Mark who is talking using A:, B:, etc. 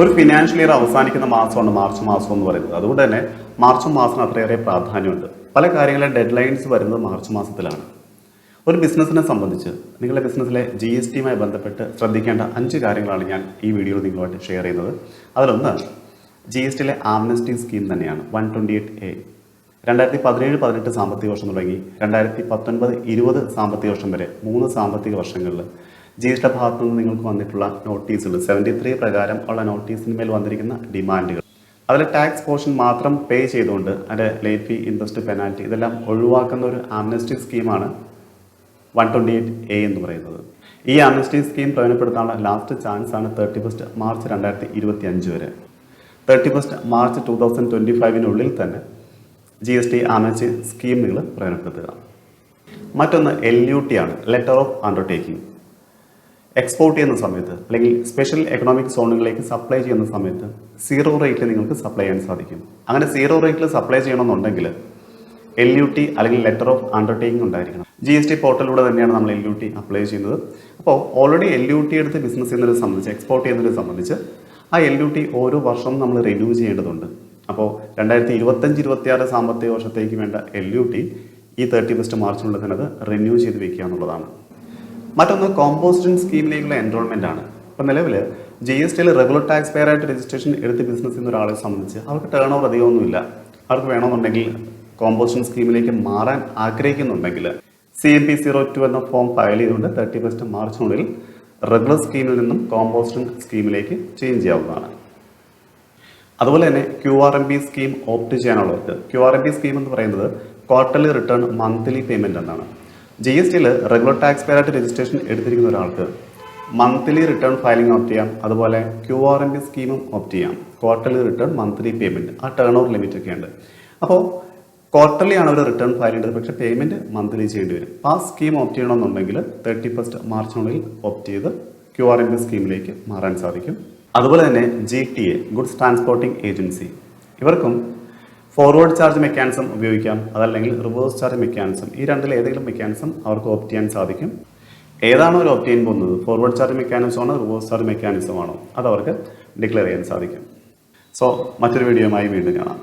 A: ഒരു financial year അവസാനിക്കുന്ന മാസമാണ് മാർച്ച് മാസം എന്ന് പറയുന്നത്. അതുകൊണ്ട് തന്നെ മാർച്ച് മാസത്തിന് അത്രയേറെ പ്രാധാന്യമുണ്ട്. പല കാര്യങ്ങളും ഡെഡ് ലൈൻസ് വരുന്നത് മാർച്ച് മാസത്തിലാണ്. ഒരു ബിസിനസ്സിനെ സംബന്ധിച്ച് നിങ്ങളുടെ ബിസിനസ്സിലെ ജി എസ് ടിയുമായി ബന്ധപ്പെട്ട് ശ്രദ്ധിക്കേണ്ട അഞ്ച് കാര്യങ്ങളാണ് ഞാൻ ഈ വീഡിയോയിൽ നിങ്ങളുമായിട്ട് ഷെയർ ചെയ്യുന്നത്. അതിലൊന്ന് ജി എസ് ടിയിലെ ആംനസ്റ്റി സ്കീം തന്നെയാണ്. വൺ ട്വന്റി എയ്റ്റ് എ രണ്ടായിരത്തി പതിനേഴ് പതിനെട്ട് സാമ്പത്തിക വർഷം തുടങ്ങി. രണ്ടായിരത്തി പത്തൊൻപത് ഇരുപത് സാമ്പത്തിക വർഷം വരെ മൂന്ന് സാമ്പത്തിക വർഷങ്ങളിൽ ജി എസ് ടി ഭാഗത്തു നിന്ന് നിങ്ങൾക്ക് വന്നിട്ടുള്ള നോട്ടീസുകൾ. സെവന്റി ത്രീ പ്രകാരം ഉള്ള നോട്ടീസിന് മേൽ വന്നിരിക്കുന്ന ഡിമാൻഡുകൾ. അതിൽ ടാക്സ് പോർഷൻ മാത്രം പേ ചെയ്തുകൊണ്ട് അതിന്റെ ലേറ്റ് ഫീ ഇൻട്രസ്റ്റ് പെനാൽറ്റി ഇതെല്ലാം ഒഴിവാക്കുന്ന ഒരു ആംനസ്റ്റി സ്കീമാണ് വൺ ട്വന്റി എയ്റ്റ് എ എന്ന് പറയുന്നത്. ഈ ആംനസ്റ്റി സ്കീം പ്രയോജനപ്പെടുത്താനുള്ള ലാസ്റ്റ് ചാൻസ് ആണ് തേർട്ടി ഫസ്റ്റ് മാർച്ച് രണ്ടായിരത്തി ഇരുപത്തി അഞ്ച് വരെ. Thirty first March two thousand twenty ഫൈവിനുള്ളിൽ തന്നെ G S T amnesty scheme നിങ്ങൾ പ്രയോജനപ്പെടുത്തുക. മറ്റൊന്ന് എൽ യു ടി ആണ് ലെറ്റർ ഓഫ് അണ്ടർടേക്കിംഗ് എക്സ്പോർട്ട് ചെയ്യുന്ന സമയത്ത് അല്ലെങ്കിൽ സ്പെഷ്യൽ എക്കണോമിക് സോണുകളിലേക്ക് സപ്ലൈ ചെയ്യുന്ന സമയത്ത് സീറോ റേറ്റിൽ നിങ്ങൾക്ക് സപ്ലൈ ചെയ്യാൻ സാധിക്കും. അങ്ങനെ സീറോ റേറ്റിൽ സപ്ലൈ ചെയ്യണമെന്നുണ്ടെങ്കിൽ എൽ യു ടി അല്ലെങ്കിൽ ലെറ്റർ ഓഫ് അണ്ടർടേക്കിംഗ് ഉണ്ടായിരിക്കണം. ജി എസ് ടി പോർട്ടലിലൂടെ തന്നെയാണ് നമ്മൾ എൽ യു ടി അപ്ലൈ ചെയ്യുന്നത്. അപ്പോൾ ഓൾറെഡി എൽ യു ടി എടുത്ത് ബിസിനസ് ചെയ്യുന്നതിനെ സംബന്ധിച്ച് എക്സ്പോർട്ട് ചെയ്യുന്നതിനെ സംബന്ധിച്ച് ആ എൽ യു ടി ഓരോ വർഷവും നമ്മൾ റിന്യൂ ചെയ്യേണ്ടതുണ്ട്. അപ്പോൾ രണ്ടായിരത്തി ഇരുപത്തഞ്ച് ഇരുപത്തിയാറ് സാമ്പത്തിക വർഷത്തേക്ക് വേണ്ട എൽ യു ടി ഈ തേർട്ടി ഫസ്റ്റ് മാർച്ചിനുള്ളിൽ തന്നെ അത് റിന്യൂ ചെയ്ത് വെക്കുക എന്നുള്ളതാണ്. മറ്റൊന്ന് കോമ്പോസ്റ്റിംഗ് സ്കീമിലേക്കുള്ള എൻറോൾമെന്റ് ആണ്. ഇപ്പം നിലവിൽ ജി എസ് ടിയിൽ റെഗുലർ ടാക്സ് പെയർ ആയിട്ട് രജിസ്ട്രേഷൻ എടുത്ത് ബിസിനസ് ചെയ്യുന്ന ഒരാളെ സംബന്ധിച്ച് അവർക്ക് ടേൺ ഓവർ അധികമൊന്നുമില്ല. അവർക്ക് വേണമെന്നുണ്ടെങ്കിൽ കോമ്പോസ്റ്റിംഗ് സ്കീമിലേക്ക് മാറാൻ ആഗ്രഹിക്കുന്നുണ്ടെങ്കിൽ C M P zero two എന്ന ഫോം ഫയൽ ചെയ്തുകൊണ്ട് തേർട്ടി ഫസ്റ്റ് മാർച്ചിനുള്ളിൽ റെഗുലർ സ്കീമിൽ നിന്നും കോമ്പോസ്റ്റിംഗ് സ്കീമിലേക്ക് ചേഞ്ച് ചെയ്യാവുന്നതാണ്. അതുപോലെ തന്നെ Q R M P scheme opt ചെയ്യാനുള്ളവർക്ക് Q R M P scheme എന്ന് പറയുന്നത് ക്വാർട്ടർലി റിട്ടേൺ മന്ത്ലി പേയ്മെന്റ് എന്നാണ്. ജി എസ് ടിയിൽ റെഗുലർ ടാക്സ് പെയർ ആയിട്ട് രജിസ്ട്രേഷൻ എടുത്തിരിക്കുന്ന ഒരാൾക്ക് മന്ത്ലി റിട്ടേൺ ഫയലിംഗ് ഓപ്റ്റ് ചെയ്യാം. അതുപോലെ ക്യു ആർ എം പി സ്കീമും ഓപ്റ്റ് ചെയ്യാം. ക്വാർട്ടർലി റിട്ടേൺ മന്ത്ലി പേയ്മെന്റ് ആ ടേൺ ഓവർ ലിമിറ്റ് ഒക്കെ ഉണ്ട്. അപ്പോൾ ക്വാർട്ടർലി ആണ് അവർ റിട്ടേൺ ഫയൽ ചെയ്യേണ്ടത്. പക്ഷേ പേയ്മെന്റ് മന്ത്ലി ചെയ്യേണ്ടി വരും. ആ സ്കീം ഓപ്റ്റ് ചെയ്യണമെന്നുണ്ടെങ്കിൽ തേർട്ടി ഫസ്റ്റ് മാർച്ചിനുള്ളിൽ ഓപ്റ്റ് ചെയ്ത് ക്യു ആർ എം പി സ്കീമിലേക്ക് മാറാൻ സാധിക്കും. അതുപോലെ തന്നെ G T A goods transporting agency ഇവർക്കും ഫോർവേഡ് ചാർജ് മെക്കാനിസം ഉപയോഗിക്കാം അതല്ലെങ്കിൽ റിവേഴ്സ് ചാർജ് മെക്കാനിസം ഈ രണ്ടിൽ ഏതെങ്കിലും മെക്കാനിസം അവർക്ക് ഓപ്റ്റ് ചെയ്യാൻ സാധിക്കും. ഏതാണോ അവർ ഓപ്റ്റ് ചെയ്യാൻ പോകുന്നത്? ഫോർവേഡ് ചാർജ് മെക്കാനിസം ആണോ റിവേഴ്സ് ചാർജ് മെക്കാനിസം ആണോ? അത് അവർക്ക് ഡിക്ലെയർ ചെയ്യാൻ സാധിക്കും. സോ മറ്റൊരു വീഡിയോയുമായി വീണ്ടും കാണാം.